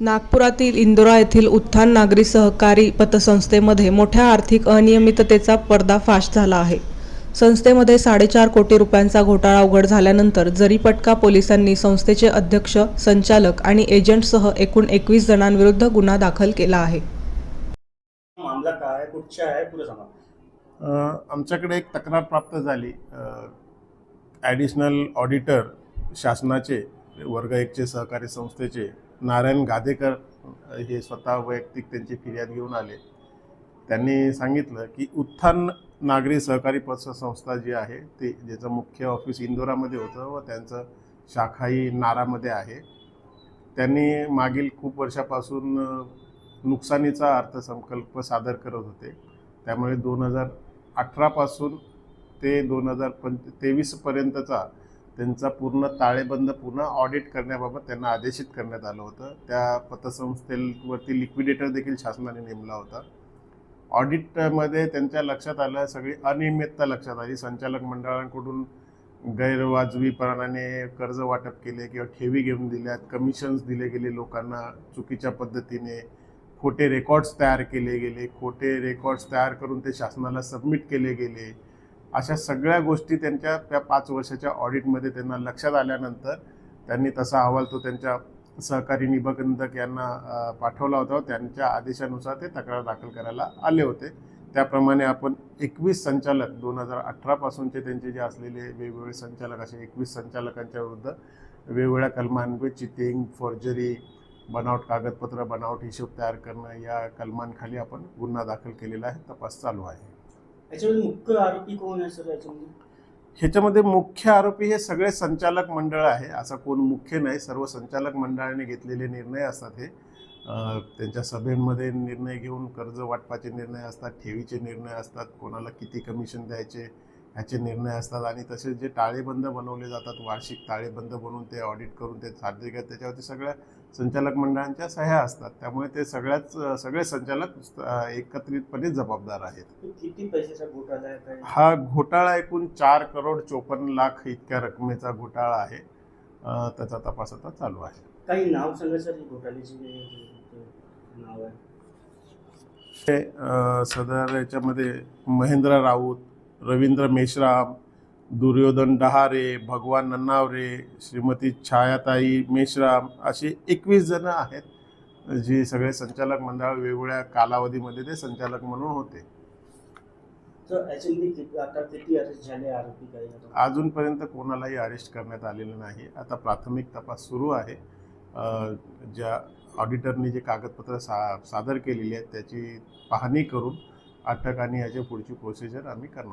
नागपुरातील इंदोरा येथील उत्थान नागरी सहकारी पतसंस्थेमध्ये मोठ्या आर्थिक अनियमिततेचा पर्दाफाश झाला आहे. संस्थेमध्ये साडेचार कोटी रुपयांचा घोटाळा उघड झाल्यानंतर जरीपटका पोलिसांनी संस्थेचे अध्यक्ष संचालक आणि एजंटसह एकूण एकवीस जणांविरुद्ध गुन्हा दाखल केला आहे. मामला काय आहे? कुठच्या आहे? पुढे सांगा. अ, आमच्याकडे एक तक्रार प्राप्त झाली. ॲडिशनल ऑडिटर शासनाचे वर्ग एकचे सहकारी संस्थेचे नारायण गादेकर हे स्वतः वैयक्तिक त्यांची फिर्याद घेऊन आले. त्यांनी सांगितलं की उत्थान नागरी सहकारी पतसंस्था जी आहे ते ज्याचं मुख्य ऑफिस इंदोरामध्ये होतं व त्यांचं शाखाही नारामध्ये आहे. त्यांनी मागील खूप वर्षापासून नुकसानीचा अर्थसंकल्प सादर करत होते. त्यामुळे दोन हजार अठरापासून ते दोन हजार पंच तेवीसपर्यंतचा त्यांचा पूर्ण ताळेबंद पुन्हा ऑडिट करण्याबाबत त्यांना आदेशित करण्यात आलं होतं. त्या पतसंस्थेवरती लिक्विडेटर देखील शासनाने नेमला होता. ऑडिटमध्ये त्यांच्या लक्षात आलं सगळी अनियमितता लक्षात आली. संचालक मंडळांकडून गैरवाजवीपणाने कर्ज वाटप केले किंवा ठेवी घेऊन दिल्यात कमिशन्स दिले गेले लोकांना चुकीच्या पद्धतीने. खोटे रेकॉर्ड्स तयार केले गेले. खोटे रेकॉर्ड्स तयार करून ते शासनाला सबमिट केले गेले. अशा सगळ्या गोष्टी त्यांच्या त्या पाच वर्षाच्या ऑडिटमध्ये त्यांना लक्षात आल्यानंतर त्यांनी तसा अहवाल तो त्यांच्या सहकारी निबंधक यांना पाठवला होता. त्यांच्या आदेशानुसार ते तक्रार दाखल करायला आले होते. त्याप्रमाणे आपण एकवीस संचालक दोन हजार अठरापासूनचे त्यांचे जे असलेले वेगवेगळे संचालक असे एकवीस संचालकांच्या विरुद्ध वेगवेगळ्या कलमांमध्ये चिटिंग फॉर्जरी बनावट कागदपत्र बनावट हिशोब तयार करणं या कलमांखाली आपण गुन्हा दाखल केलेला आहे तपास चालू आहे. याच्यामध्ये मुख्य आरोपी कोण आहे सर याच्यामध्ये? ह्याच्यामध्ये मुख्य आरोपी हे सगळे संचालक मंडळ आहे. असा कोण मुख्य नाही सर्व संचालक मंडळाने घेतलेले निर्णय असतात हे. त्यांच्या सभेमध्ये निर्णय घेऊन कर्ज वाटपाचे निर्णय असतात ठेवीचे निर्णय असतात कोणाला किती कमिशन द्यायचे ह्याचे निर्णय असतात आणि तसेच जे ताळेबंद बनवले जातात वार्षिक ताळेबंद बनवून ते ऑडिट करून ते सादर करतात. त्याच्यावरती सगळ्या संचालक मंडळांच्या सह्या असतात. त्यामुळे ते सगळ्याच सगळे संचालक एकत्रितपणे जबाबदार आहेत. हा घोटाळा एकूण चार करोड चोपन्न लाख इतक्या रकमेचा घोटाळा आहे. त्याचा तपास आता चालू आहे. काही नाव सांगा सर घोटाळ्याची सदर याच्यामध्ये महेंद्र राऊत रवींद्र मेश्राम दुर्योधन डहारे भगवान नन्नावरे श्रीमती छायाताई मेश्राम असे एकवीस जण आहेत जी सगळे संचालक मंडळ वेगवेगळ्या कालावधीमध्ये ते संचालक म्हणून होते? अजूनपर्यंत कोणालाही अरेस्ट करण्यात आलेलं नाही. आता प्राथमिक तपास सुरू आहे. ज्या ऑडिटरनी जे कागदपत्र सा सादर केलेली आहेत त्याची पाहणी करून अटक आणि याची पुढची प्रोसिजर आम्ही करणार